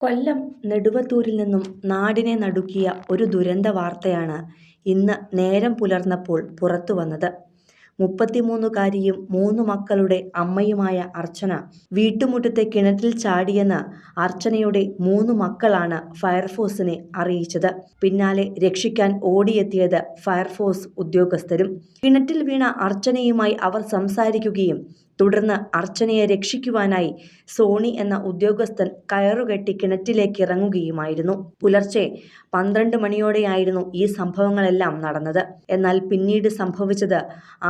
കൊല്ലം നെടുവത്തൂരിൽ നിന്നും നാടിനെ നടുക്കിയ ഒരു ദുരന്ത വാർത്തയാണ് ഇന്ന് നേരം പുലർന്നപ്പോൾ പുറത്തു വന്നത്. മുപ്പത്തിമൂന്നുകാരിയും മൂന്ന് മക്കളുടെ അമ്മയുമായ അർച്ചന വീട്ടുമുറ്റത്തെ കിണറ്റിൽ ചാടിയെന്ന് അർച്ചനയുടെ മൂന്ന് മക്കളാണ് ഫയർഫോഴ്സിനെ അറിയിച്ചത്. പിന്നാലെ രക്ഷിക്കാൻ ഓടിയെത്തിയത് ഫയർഫോഴ്സ് ഉദ്യോഗസ്ഥരും. കിണറ്റിൽ വീണ അർച്ചനയുമായി അവർ സംസാരിക്കുകയും തുടർന്ന് അർച്ചനയെ രക്ഷിക്കുവാനായി സോണി എന്ന ഉദ്യോഗസ്ഥൻ കയറുകെട്ടി കിണറ്റിലേക്ക് ഇറങ്ങുകയുമായിരുന്നു. പുലർച്ചെ പന്ത്രണ്ട് മണിയോടെയായിരുന്നു ഈ സംഭവങ്ങളെല്ലാം നടന്നത്. എന്നാൽ പിന്നീട് സംഭവിച്ചത്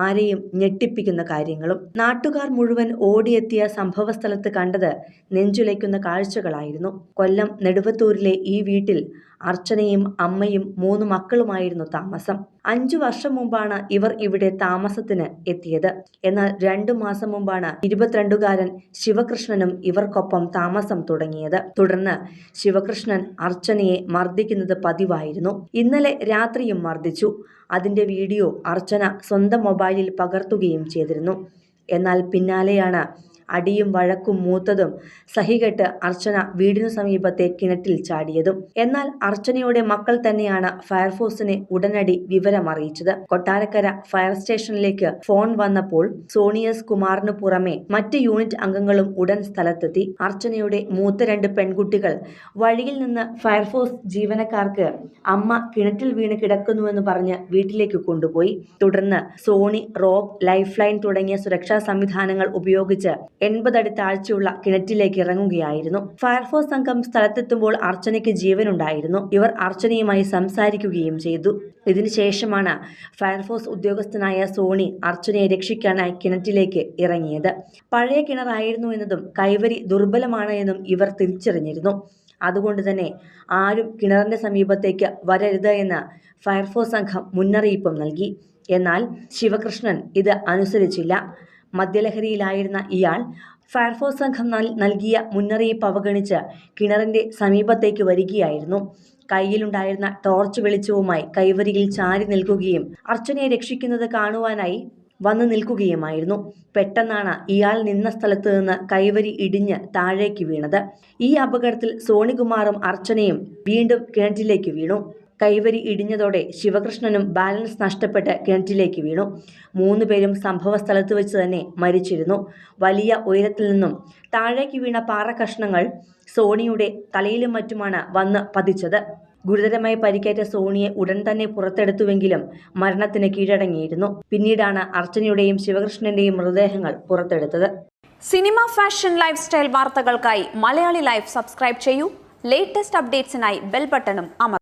ആരെയും ഞെട്ടിപ്പിക്കുന്ന കാര്യങ്ങളും. നാട്ടുകാർ മുഴുവൻ ഓടിയെത്തിയ സംഭവസ്ഥലത്ത് കണ്ടത് നെഞ്ചുലയ്ക്കുന്ന കാഴ്ചകളായിരുന്നു. കൊല്ലം നെടുവത്തൂരിലെ ഈ വീട്ടിൽ അർച്ചനയും അമ്മയും മൂന്ന് മക്കളുമായിരുന്നു താമസം. അഞ്ചു വർഷം മുമ്പാണ് ഇവർ ഇവിടെ താമസത്തിന് എത്തിയത്. എന്നാൽ രണ്ടു മാസം മുമ്പാണ് ഇരുപത്തിരണ്ടുകാരൻ ശിവകൃഷ്ണനും ഇവർക്കൊപ്പം താമസം തുടങ്ങിയത്. തുടർന്ന് ശിവകൃഷ്ണൻ അർച്ചനയെ മർദ്ദിക്കുന്നത് പതിവായിരുന്നു. ഇന്നലെ രാത്രിയും മർദ്ദിച്ചു. അതിന്റെ വീഡിയോ അർച്ചന സ്വന്തം മൊബൈലിൽ പകർത്തുകയും ചെയ്തിരുന്നു. എന്നാൽ പിന്നാലെയാണ് അടിയും വഴക്കും മൂത്തതും സഹികെട്ട് അർച്ചന വീടിനു സമീപത്തെ കിണറ്റിൽ ചാടിയതും. എന്നാൽ അർച്ചനയുടെ മക്കൾ തന്നെയാണ് ഫയർഫോഴ്സിനെ ഉടനടി വിവരം അറിയിച്ചത് കൊട്ടാരക്കര ഫയർ സ്റ്റേഷനിലേക്ക് ഫോൺ വന്നപ്പോൾ സോണിയസ് കുമാറിനു പുറമെ മറ്റ് യൂണിറ്റ് അംഗങ്ങളും ഉടൻ സ്ഥലത്തെത്തി. അർച്ചനയുടെ മൂത്ത രണ്ട് പെൺകുട്ടികൾ വഴിയിൽ നിന്ന് ഫയർഫോഴ്സ് ജീവനക്കാർക്ക് അമ്മ കിണറ്റിൽ വീണ് കിടക്കുന്നുവെന്ന് പറഞ്ഞ് വീട്ടിലേക്ക് കൊണ്ടുപോയി. തുടർന്ന് സോണി റോബ് ലൈഫ് ലൈൻ തുടങ്ങിയ സുരക്ഷാ സംവിധാനങ്ങൾ ഉപയോഗിച്ച് എൺപതടി താഴ്ചയുള്ള കിണറ്റിലേക്ക് ഇറങ്ങുകയായിരുന്നു. ഫയർഫോഴ്സ് സംഘം സ്ഥലത്തെത്തുമ്പോൾ അർച്ചനയ്ക്ക് ജീവനുണ്ടായിരുന്നു. ഇവർ അർച്ചനയുമായി സംസാരിക്കുകയും ചെയ്തു. ഇതിനുശേഷമാണ് ഫയർഫോഴ്സ് ഉദ്യോഗസ്ഥനായ സോണി അർച്ചനയെ രക്ഷിക്കാനായി കിണറ്റിലേക്ക് ഇറങ്ങിയത്. പഴയ കിണറായിരുന്നു എന്നതും കൈവരി ദുർബലമാണ് എന്നും ഇവർ തിരിച്ചറിഞ്ഞിരുന്നു. അതുകൊണ്ട് തന്നെ ആരും കിണറിന്റെ സമീപത്തേക്ക് വരരുത് എന്ന് ഫയർഫോഴ്സ് സംഘം മുന്നറിയിപ്പും നൽകി. എന്നാൽ ശിവകൃഷ്ണൻ ഇത് അനുസരിച്ചില്ല. മദ്യലഹരിയിലായിരുന്ന ഇയാൾ ഫയർഫോഴ്സ് സംഘം നൽകിയ മുന്നറിയിപ്പ് അവഗണിച്ച് കിണറിന്റെ സമീപത്തേക്ക് വരികയായിരുന്നു. കയ്യിലുണ്ടായിരുന്ന ടോർച്ച് വെളിച്ചവുമായി കൈവരിയിൽ ചാരി നിൽക്കുകയും അർച്ചനയെ രക്ഷിക്കുന്നത് കാണുവാനായി വന്നു നിൽക്കുകയുമായിരുന്നു. പെട്ടെന്നാണ് ഇയാൾ നിന്ന സ്ഥലത്ത് നിന്ന് കൈവരി ഇടിഞ്ഞ് താഴേക്ക് വീണത്. ഈ അപകടത്തിൽ സോണികുമാറും അർച്ചനയും വീണ്ടും കിണറ്റിലേക്ക് വീണു. കൈവരി ഇടിഞ്ഞതോടെ ശിവകൃഷ്ണനും ബാലൻസ് നഷ്ടപ്പെട്ട് കിണറ്റിലേക്ക് വീണു. മൂന്ന് പേരും സംഭവ സ്ഥലത്ത് വെച്ച് തന്നെ മരിച്ചിരുന്നു. വലിയ ഉയരത്തിൽ നിന്നും താഴേക്ക് വീണ പാറ കഷ്ണങ്ങൾ സോണിയുടെ തലയിലും മറ്റുമാണ് വന്ന് പതിച്ചത്. ഗുരുതരമായി പരിക്കേറ്റ സോണിയെ ഉടൻ തന്നെ പുറത്തെടുത്തുവെങ്കിലും മരണത്തിന് കീഴടങ്ങിയിരുന്നു. പിന്നീടാണ് അർച്ചനയുടെയും ശിവകൃഷ്ണന്റെയും മൃതദേഹങ്ങൾ പുറത്തെടുത്തത്. സിനിമ ഫാഷൻ ലൈഫ് സ്റ്റൈൽ വാർത്തകൾക്കായി മലയാളി ലൈഫ് സബ്സ്ക്രൈബ് ചെയ്യൂ. ലേറ്റസ്റ്റ് അപ്ഡേറ്റ്സിനായി ബെൽ ബട്ടണും അമർ